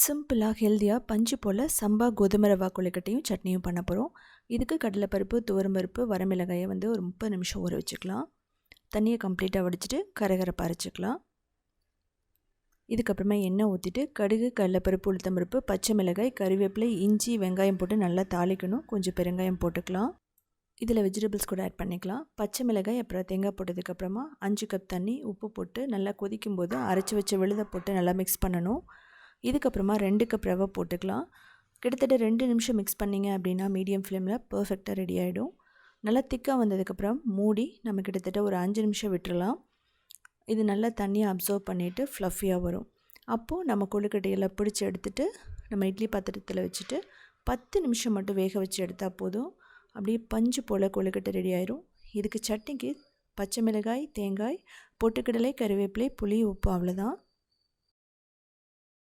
சிம்பிளாக ஹெல்த்தியாக பஞ்சு போல் சம்பா கோதுமை ரவா கொழுக்கட்டையும் சட்னியும் பண்ண போகிறோம் இதுக்கு கடலைப்பருப்பு துவரம்பருப்பு வரமிளகாயை வந்து ஒரு முப்பது நிமிஷம் ஊற வச்சுக்கலாம். தண்ணியை கம்ப்ளீட்டாக வடிச்சிட்டு கரகரப்பாக அரைச்சிக்கலாம். இதுக்கப்புறமா எண்ணெய் ஊற்றிட்டு கடுகு கடலைப்பருப்பு உளுத்தம்பருப்பு பச்சை மிளகாய் கறிவேப்பிலை இஞ்சி வெங்காயம் போட்டு நல்லா தாளிக்கணும். கொஞ்சம் பெருங்காயம் போட்டுக்கலாம். இதில் வெஜிடபிள்ஸ் கூட ஆட் பண்ணிக்கலாம். பச்சை மிளகாய் அப்புறம் தேங்காய் போட்டதுக்கப்புறமா அஞ்சு கப் தண்ணி உப்பு போட்டு நல்லா கொதிக்கும் போது அரைச்சி வச்ச விழுத போட்டு நல்லா மிக்ஸ் பண்ணணும். இதுக்கப்புறமா ரெண்டு கப் ரவை போட்டுக்கலாம். கிட்டத்தட்ட ரெண்டு நிமிஷம் மிக்ஸ் பண்ணிங்க அப்படின்னா மீடியம் ஃப்ளேமில் பர்ஃபெக்டாக ரெடி ஆகிடும் நல்லா திக்காக வந்ததுக்கப்புறம் மூடி நம்ம கிட்டத்தட்ட ஒரு அஞ்சு நிமிஷம் விட்டுறலாம். இது நல்லா தண்ணியை அப்சர்வ் பண்ணிவிட்டு ஃப்ளஃபியாக வரும். அப்போது நம்ம கொழுக்கட்டையில் பிடிச்சி எடுத்துகிட்டு நம்ம இட்லி பாத்திரத்தில் வச்சுட்டு பத்து நிமிஷம் மட்டும் வேக வச்சு எடுத்தால் போதும். அப்படியே பஞ்சு போல் கொழுக்கட்டை ரெடி ஆயிரும். இதுக்கு சட்னிக்கு பச்சை மிளகாய் தேங்காய் பொட்டுக்கடலை கருவேப்பிலை புளி உப்பு அவ்வளோதான்